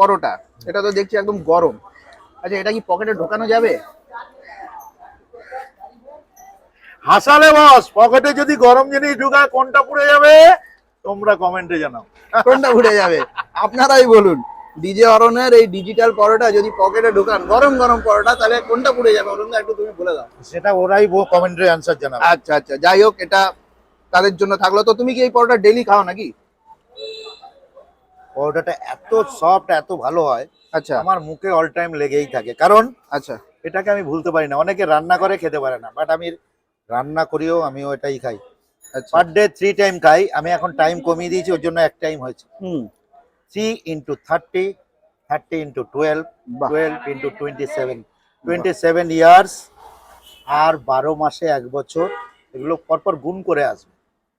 পরোটা এটা তো দেখছি একদম গরম। আচ্ছা এটা কি পকেটে ঢোকানো যাবে? হাসালে বস পকেটে যদি গরম জিনিস ঢুকায় কোনটা পুড়ে যাবে? তোমরা কমেন্টে জানাও। কোনটা উঠে যাবে? আপনারাই বলুন। ডিজে অরণের এই ডিজিটাল পরোটা যদি পকেটে ঢোকান গরম গরম পরোটা তাহলে কোনটা পুড়ে যাবে? অরুণ একটু তুমি বলে দাও। সেটা ওরাই কমেন্টে অ্যান্সার জানাবে। আচ্ছা আচ্ছা যাই হোক এটা তাদের জন্য থাকল। তো তুমি কি এই পরোটা ডেলি খাও নাকি? পরোটাটা এত সফট এত ভালো হয় আচ্ছা। আমার মুখে অল টাইম লেগেই থাকে। কারণ আচ্ছা। এটাকে আমি ভুলতে পারি না। অনেকে রান্না করে খেতে পারে না। বাট আমি রান্না করিও আমিও এটাই খাই। পার ডে থ্রি টাইম খাই। আমি এখন টাইম কমিয়ে দিয়েছি ওর জন্য এক টাইম হয়েছে। হুম। Three into thirty thirty into twelve twelve into twenty seven twenty seven years আর বারো মাসে এক বছর। এগুলো পরপর গুণ করে আসবে।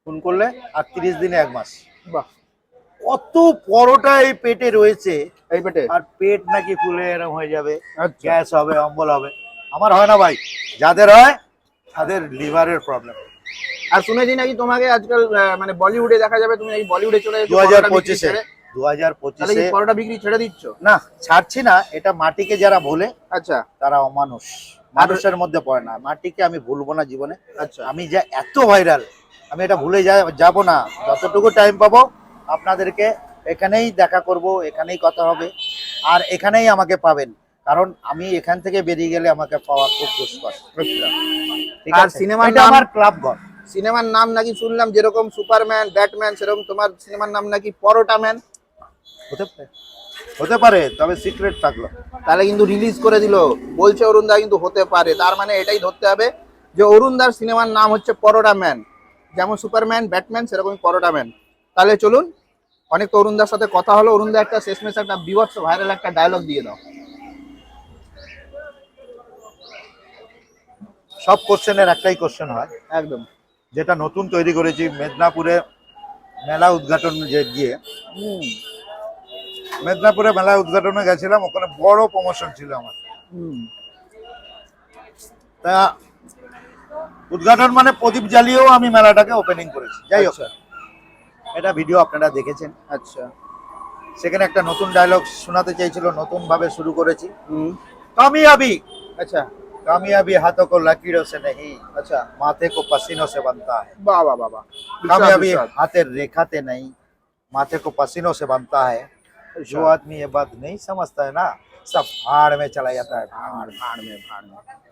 গুণ করলে আর তিরিশ দিনে এক মাস। বাহ। কত পরোটা এই পেটে রয়েছে। এই পেটে? আর পেট নাকি ফুলে এরকম হয়ে যাবে। আচ্ছা। গ্যাস হবে অম্বল হবে। আমার হয় না ভাই। যাদের হয় তাদের লিভারের প্রবলেম আর শুনেছি নাকি তোমাকে আজকাল মানে বলিউডে দেখা যাবে তুমি এই বলিউডে চলে দু হাজার পঁচিশে। দু হাজার পঁচিশে পরোটা বিক্রি ছেড়ে দিচ্ছ? না ছাড়ছি না। এটা মাটিকে যারা বলে আচ্ছা। তারা অমানুষ। মানুষের মধ্যে পড়ে না। মাটিকে আমি ভুলবো না জীবনে। আচ্ছা। আমি যা এত ভাইরাল আমি এটা ভুলে যাব না। যতটুকু টাইম পাবো আপনাদেরকে এখানেই দেখা করব এখানেই কথা হবে। আর এখানেই আমাকে পাবেন। কারণ আমি এখান থেকে বেরিয়ে গেলে আমাকে পাওয়া খুব দুষ্কর। আর? আমার ক্লাব ঘর। সিনেমার নাম নাকি শুনলাম যেরকম সুপারম্যান ব্যাটম্যান সেরকম তোমার সিনেমার নাম নাকি পরোটা ম্যান? হতে পারে। হতে পারে তবে সিক্রেট থাকল। তাহলে কিন্তু রিলিজ করে দিল। বলছে অরুণ দা কিন্তু হতে পারে। তার মানে এটাই ধরতে হবে যে অরুণ দার সিনেমার নাম হচ্ছে পরোটা ম্যান। যেমন সুপারম্যান ব্যাটম্যান সেরকমই পরোটা ম্যান। তাহলে চলুন অনেক তো অরুণ দার সাথে কথা হলো। অরুণ দা একটা শেষমেশ একটা বিভৎস ভাইরাল একটা ডায়লগ দিয়ে দাও। সব কোশ্চেনের একটাই কোশ্চেন হয়। একদম। যেটা নতুন তৈরি করেছি মেদিনীপুরে মেলা উদ্ঘাটন যে গিয়ে মেদিনীপুরে মেলা উদ্ঘাটনে গেছিলাম ওখানে বড় প্রমোশন ছিল আমার। তা উদ্ঘাটন মানে প্রদীপ জ্বালিয়েও আমি মেলাটাকে ওপেনিং করেছি। যাই হোক। আচ্ছা। এটা ভিডিও আপনারা দেখেছেন আচ্ছা সেখানে একটা নতুন ডায়লগ শোনাতে চাইছিল নতুন ভাবে শুরু করেছি হুম কামিয়াবি আচ্ছা कामयाबी हाथों को लकीरों से नहीं আচ্ছা माथे को पसीनों से बनता है বাহ বাহ বাহ বাহ कामयाबी বিশাল, বিশাল। हाथे रेखाते नहीं माथे को पसीनों से बनता है जो आदमी ये बात नहीं समझता है ना सब भाड़ में चला जाता है भाड़ भाड़ में भाड़ में भाड़ में